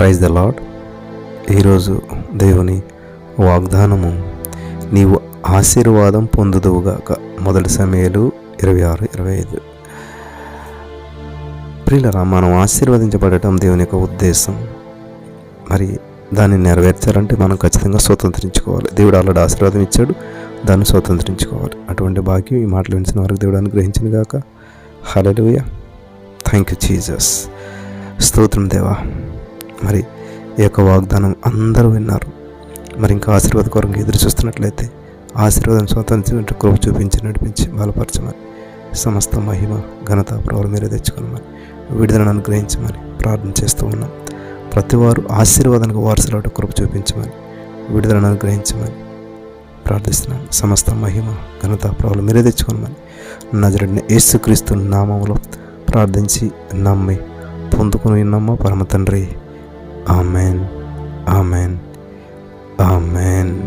Praise the lord ఈరోజు దేవుని వాగ్దానము నీవు ఆశీర్వాదం పొందుదువుగాక. మొదటి సమయాలు ఇరవై ఆరు ఇరవై ఐదు. ప్రియులరా మనం ఆశీర్వదించబడటం దేవుని యొక్క ఉద్దేశం. మరి దాన్ని నెరవేర్చాలంటే మనం ఖచ్చితంగా స్వతంత్రించుకోవాలి. దేవుడు ఆల్రెడీ ఆశీర్వాదం ఇచ్చాడు దాన్ని స్వతంత్రించుకోవాలి. అటువంటి భాగ్యం ఈ మాటలు వినిచిన వారికి దేవుడు అనుగ్రహించింది గాక హలలుయ థ్యాంక్ యూ జీజస్ స్తోత్రం దేవా. మరి ఈ యొక్క వాగ్దానం అందరూ విన్నారు. మరి ఇంకా ఆశీర్వాద కొరకు ఎదురు చూస్తున్నట్లయితే ఆశీర్వాదం స్వతంత్రించిన కృప చూపించి నడిపించి బలపరచమని సమస్త మహిమ ఘనత ప్రభావం మీరే తెచ్చుకోమని విడుదలను అనుగ్రహించమని ప్రార్థన చేస్తూ ఉన్నాం. ప్రతివారు ఆశీర్వాదానికి వారసులాట కృప చూపించమని విడుదలను అనుగ్రహించమని ప్రార్థిస్తున్నాను సమస్త మహిమ ఘనత ప్రభావం మీరే తెచ్చుకోమని నజరడిన యేసుక్రీస్తు నామంలో ప్రార్థించి నమ్మి పొందుకుని నమ్మ పరమ తండ్రి Amen. Amen. Amen.